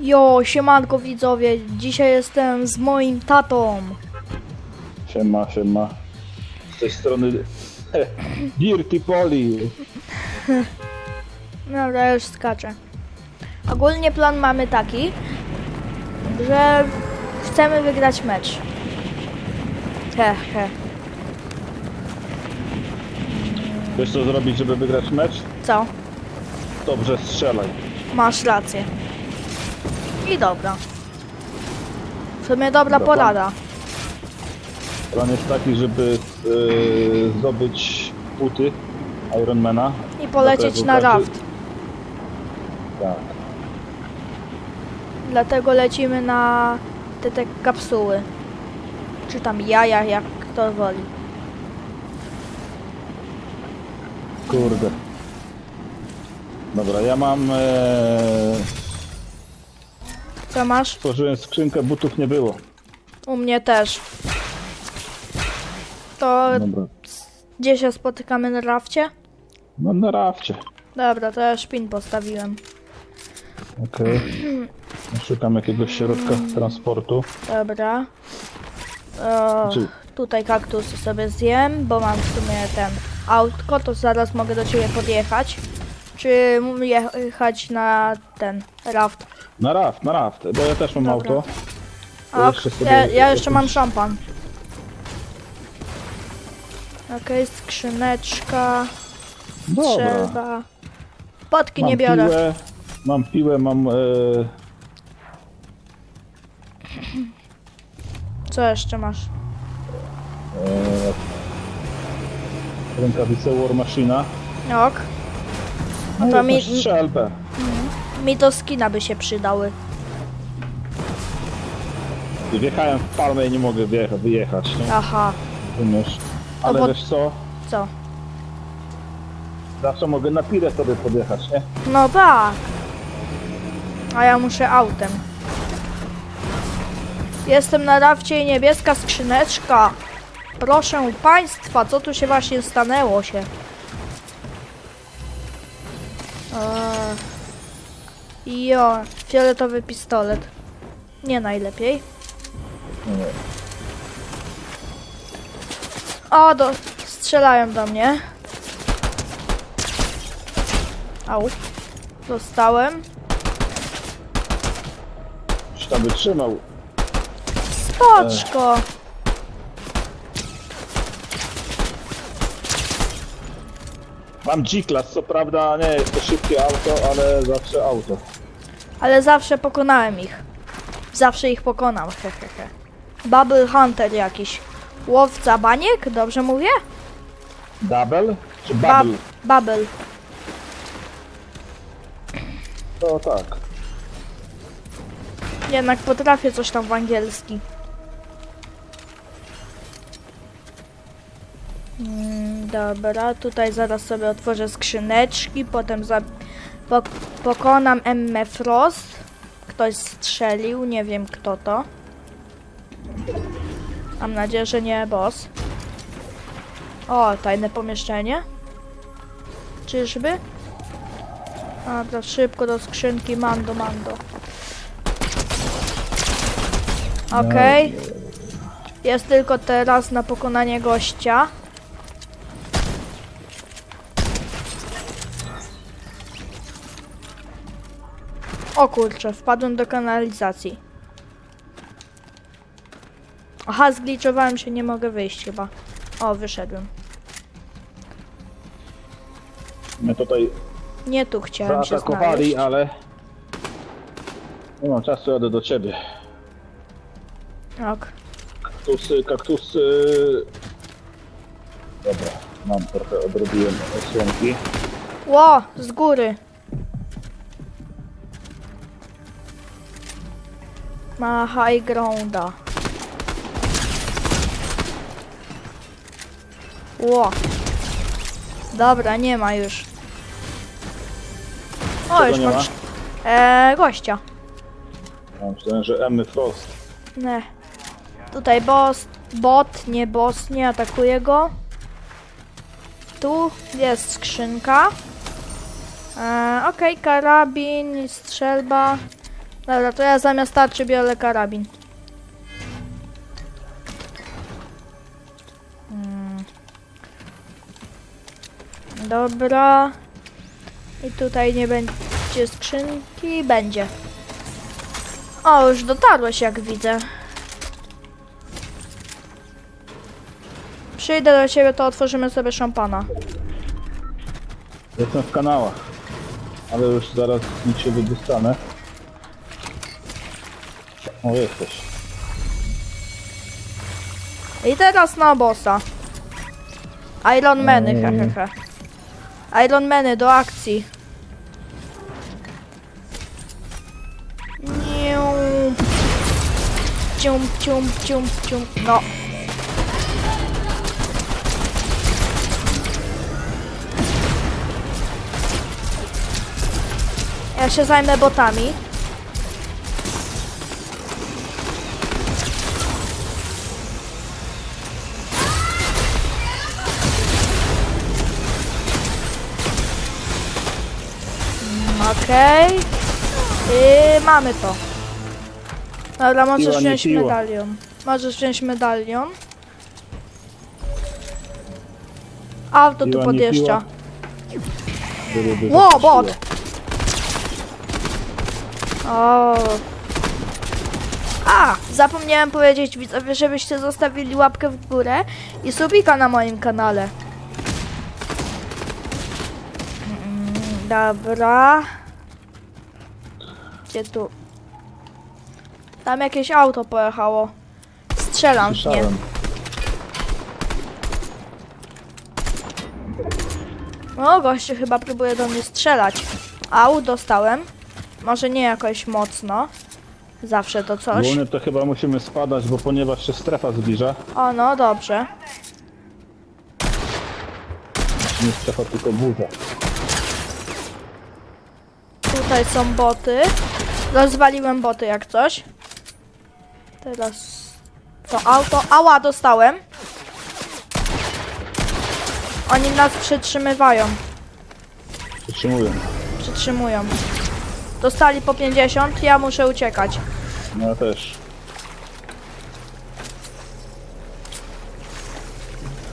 Jo, siemanko widzowie, dzisiaj jestem z moim tatą. Siema, siema. Z tej strony Dirty Poli. Dobra, ja już skaczę. Ogólnie plan mamy taki, że chcemy wygrać mecz. He, he. Wiesz co zrobić, żeby wygrać mecz? Co? Dobrze strzelaj. Masz rację. I dobra. W sumie dobra Dobra, porada. Plan jest taki, żeby yy, zdobyć puty Ironmana. I polecieć na raft. Tak. Dlatego lecimy na te, te kapsuły. Czy tam jaja, jak kto woli. Kurde. Dobra, ja mam... E, Co masz? tworzyłem skrzynkę, butów nie było. U mnie też. To Dobra. gdzie się spotykamy na rafcie? No na rafcie. Dobra, to ja szpin postawiłem. Okej. Szukam jakiegoś środka transportu. Dobra. O, Czy- tutaj kaktusy sobie zjem, bo mam w sumie ten autko, to zaraz mogę do ciebie podjechać. Czy jechać na ten raft? Na raft, na raft, bo ja też mam Dobra. auto. To Ok, jeszcze sobie ja, ja jeszcze mam szampan. Okej, skrzyneczka, Dobra. strzelba. Potki Mam nie biorę. Piłę, mam piłę, mam e, Co jeszcze masz? e, rękawicę War Machina. Ok. No to No mi, mi... strzelbę. mi to skina by się przydały. I Wjechałem w palmę i nie mogę wjecha, wyjechać, nie? Aha, Rozumiesz? Ale bo- wiesz co? co? Zawsze mogę na pirę sobie podjechać, nie? No tak. A ja muszę autem. Jestem na rafcie i niebieska skrzyneczka. Proszę państwa, co tu się właśnie stanęło się? Jo, fioletowy pistolet. Nie najlepiej. Nie. O, do, strzelają do mnie. Au. Dostałem. Już tam wytrzymał. Spoczko. Mam G-Class, co prawda nie jest to szybkie auto, ale zawsze auto. Ale zawsze pokonałem ich. Zawsze ich pokonam, hehehe. Bubble Hunter jakiś. Łowca baniek? Dobrze mówię? Double czy Bab bubble? Bubble. To tak. Jednak potrafię coś tam w angielski. Dobra, tutaj zaraz sobie otworzę skrzyneczki, potem za po pokonam Emmę Frost. Ktoś strzelił, nie wiem kto to. Mam nadzieję, że nie boss. O, tajne pomieszczenie. Czyżby? Dobra, szybko do skrzynki, mando, mando. Okej. Jest tylko teraz na pokonanie gościa. O kurczę, wpadłem do kanalizacji. Aha, zgliczowałem się, nie mogę wyjść chyba. O, wyszedłem. My tutaj Nie tu chciałem się zaatakowali, znaleźć. ale... Nie mam czasu, jadę do ciebie. Ok. Kaktusy, kaktusy... Dobra, mam trochę, odrobiłem osłonki. Ło, z góry. Ma high grounda. Ło. Dobra, nie ma już. O, Czego już nie mam... ma? cz- Eee, gościa. Ja myślałem, że Emmy Frost. Nie. Tutaj boss, bot, nie boss, nie atakuje go. Tu jest skrzynka. E, Okej, karabin, strzelba. Dobra, to ja zamiast tarczy biorę karabin. Mm. Dobra. I tutaj nie będzie skrzynki. Będzie. O, już dotarłeś jak widzę. Przyjdę do ciebie, to otworzymy sobie szampana. Jestem w kanałach. Ale już zaraz z nich się wydostanę. O, jesteś. I teraz na bossa. Iron Many, Mm. hehehe. Iron Many do akcji. Cium, cium, cium, cium. No. Ja się zajmę botami. Okej. I mamy to. Dobra, możesz Piła, nie wziąć piła. medalion. Możesz wziąć medalion. Auto tu nie podjeżdża. Ło, zaprosiła. bot! O. A, zapomniałem powiedzieć widzowie, żebyście zostawili łapkę w górę i subika na moim kanale. Mm, Dobra. Gdzie tu? Tam jakieś auto pojechało. Strzelam w nie. Słyszałem. O, gościu chyba próbuje do mnie strzelać. Au, dostałem. Może nie jakoś mocno. Zawsze to coś. Ogólnie to chyba musimy spadać, bo ponieważ się strefa zbliża. O, no dobrze. Nie strefa, tylko burza. Tutaj są boty. Rozwaliłem boty jak coś. Teraz to auto. Ała, dostałem. Oni nas przytrzymywają. Przytrzymuję. Przytrzymują. Dostali po 50, ja muszę uciekać. No ja też.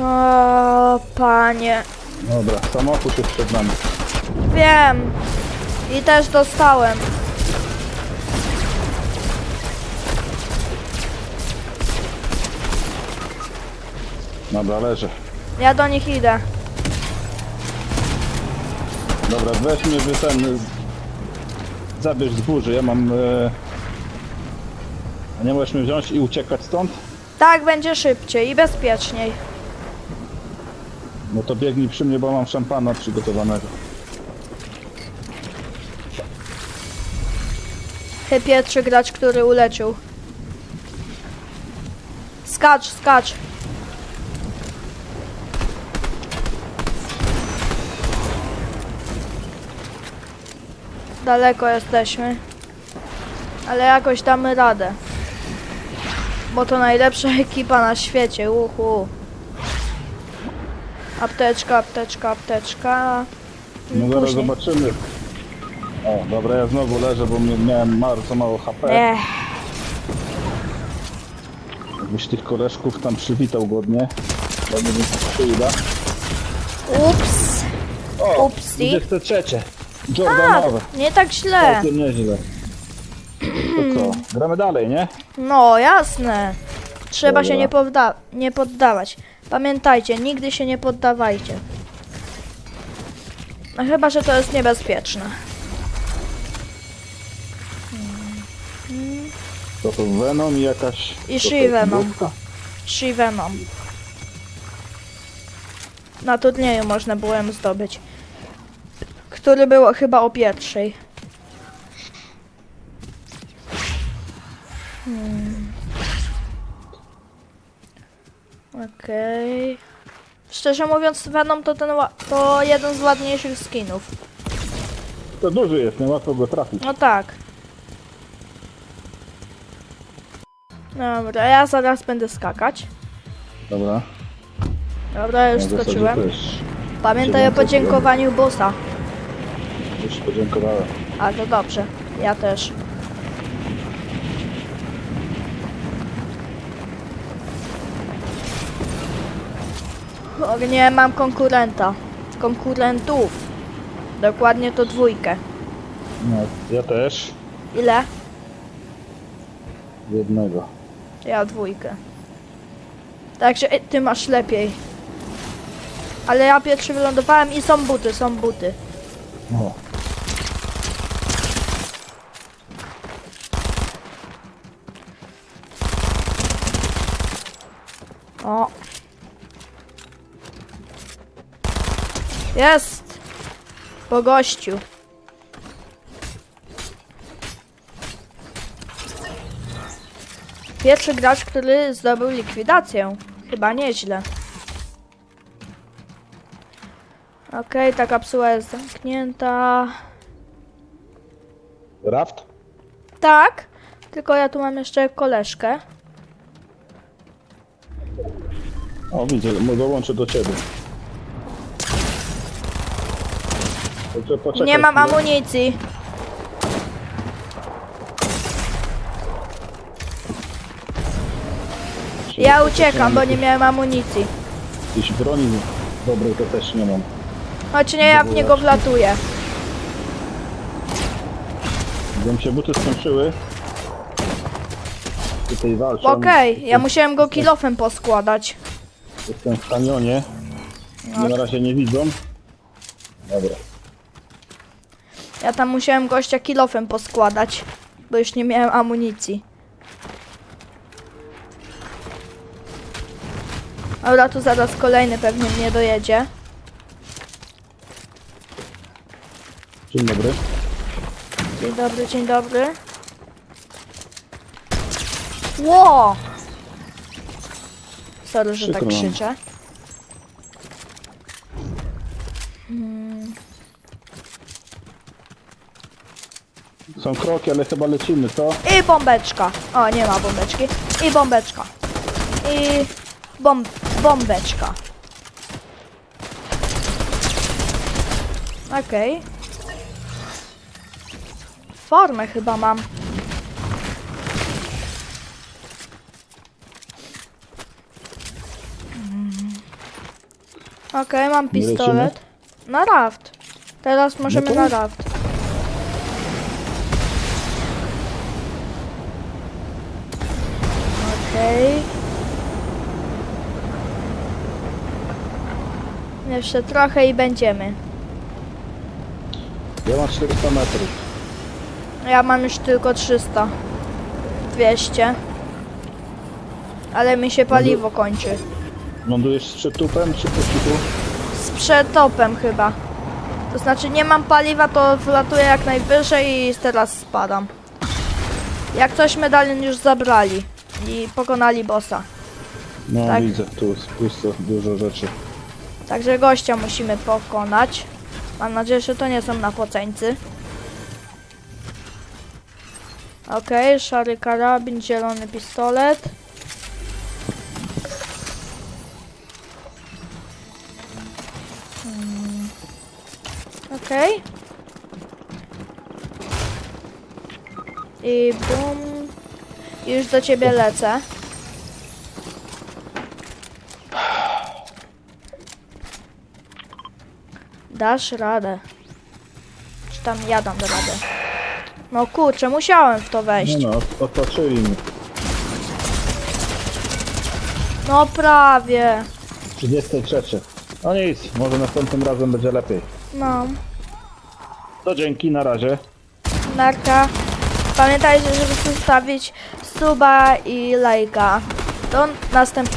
O, panie. Dobra, samochód jest przed nami. Wiem. I też dostałem. Dobra, leżę. Ja do nich idę. Dobra, weź mnie wy ten... Zabierz z burzy, ja mam... E... A nie możesz mnie wziąć i uciekać stąd? Tak będzie szybciej i bezpieczniej. No to biegnij przy mnie, bo mam szampana przygotowanego. Pierwszy gracz, który uleczył. Skacz, skacz. Daleko jesteśmy. Ale jakoś damy radę. Bo to najlepsza ekipa na świecie. Uhu. Apteczka, apteczka, apteczka. No zaraz Później. zobaczymy. O, dobra, ja znowu leżę, bo mi- miałem bardzo mało HP. Ech. Jakbyś tych koleżków tam przywitał godnie. Bo nie wiem, się uda. Ups. O, Upsi. 23. A, Jordanowe. nie tak źle. Całkiem nieźle. To co, gramy dalej, nie? No, jasne. Trzeba się Dobra. nie, nie poddawać. Pamiętajcie, nigdy się nie poddawajcie. No chyba, że to jest niebezpieczne. To to Venom i jakaś... I to She-Venom. mrówka? Shivenom. Na turnieju można było ją zdobyć. Który było chyba o pierwszej. Hmm. Okej. Szczerze mówiąc, Venom to, ten, ła- to jeden z ładniejszych skinów. To duży jest, niełatwo go trafić. No tak. Dobra, ja zaraz będę skakać. Dobra. Dobra, już skoczyłem. Pamiętaj o podziękowaniu bossa. Już podziękowałem. A to dobrze, ja też. O nie, mam konkurenta. Konkurentów. Dokładnie to dwójkę. No, ja też. Ile? Jednego. Ja dwójkę. Także e, ty masz lepiej. Ale ja pierwszy wylądowałem i są buty, są buty. O. O. Jest! Po gościu. Pierwszy gracz, który zdobył likwidację. Chyba nieźle. Okej, ta kapsuła jest zamknięta. Raft? Tak, tylko ja tu mam jeszcze koleżkę. O, widzę, dołączę do ciebie. Poczekaj Nie mam amunicji. Ja uciekam, bo nie miałem amunicji. Jeśli broni dobrej to też nie mam. Choć nie, ja w niego wlatuję. Gdy mi się buty skończyły, tutaj walczą. Okej, ja musiałem go kilofem poskładać. Jestem w kanionie. No. Mnie na razie nie widzą. Dobra. Ja tam musiałem gościa kilofem poskładać, bo już nie miałem amunicji. Dobra, tu zaraz kolejny pewnie mnie dojedzie. Dzień dobry. Dzień dobry, dzień dobry. Ło! Sorry, że tak Przykro nam. krzyczę. Są kroki, ale chyba lecimy, co? I bombeczka. O, nie ma bombeczki. I bombeczka. I bom bombeczka. Okej. Formę chyba mam. Mm. Okej, mam Nie lecimy? pistolet. Na raft. Teraz możemy na raft. Okej. Jeszcze trochę i będziemy. Ja mam 400 metrów. Ja mam już tylko 300. 200. Ale mi się paliwo kończy. Lądujesz z przytupem czy po cichu? Z przetopem chyba. To znaczy nie mam paliwa, to wlatuję jak najwyżej i teraz spadam. Jak coś medalion już zabrali i pokonali bossa. No Tak. widzę, tu jest pusto, dużo rzeczy. Także gościa musimy pokonać. Mam nadzieję, że to nie są napoceńcy. Okej, szary karabin, zielony pistolet. Hmm. Okej. I bum. Już do ciebie lecę. Dasz radę. Czy tam ja dam radę? No kurczę, musiałem w to wejść. Nie no, otoczyli mnie. No prawie. 33. No nic, może następnym razem będzie lepiej. No. To dzięki, na razie. Narka. Pamiętajcie, żeby zostawić suba i lajka. Do następnego.